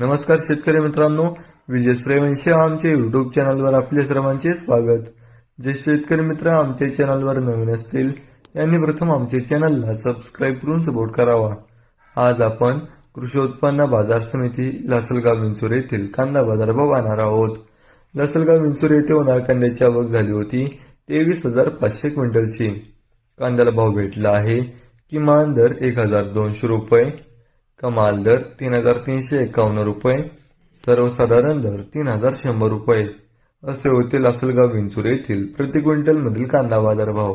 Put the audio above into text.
नमस्कार शेतकरी मित्रांनो विजय सूर्यवंशी आमच्या युट्यूब चॅनलवर आपल्या सर्वांचे स्वागत. जे शेतकरी मित्र आमच्या चॅनलवर नवीन असतील त्यांनी प्रथम आमच्या चॅनलला सबस्क्राईब करून सपोर्ट करावा. आज आपण कृषी उत्पन्न बाजार समिती लासलगाव विंचूर येथील कांदा बाजारभाव आणणार आहोत. लासलगाव विंचूर येथे उन्हाळ कांद्याची आवक झाली होती तेवीस हजार पाचशे क्विंटलची. कांद्याला भाव भेटला आहे किमान दर एक हजार दोनशे रुपये. कमाल दर तीन हजार तीनशे एकावन्न रुपये सर्वसाधारण दर तीन हजार शंभर रुपये. असे होते लासलगाव विंचूर येथील प्रति क्विंटल मधील कांदा बाजार भाव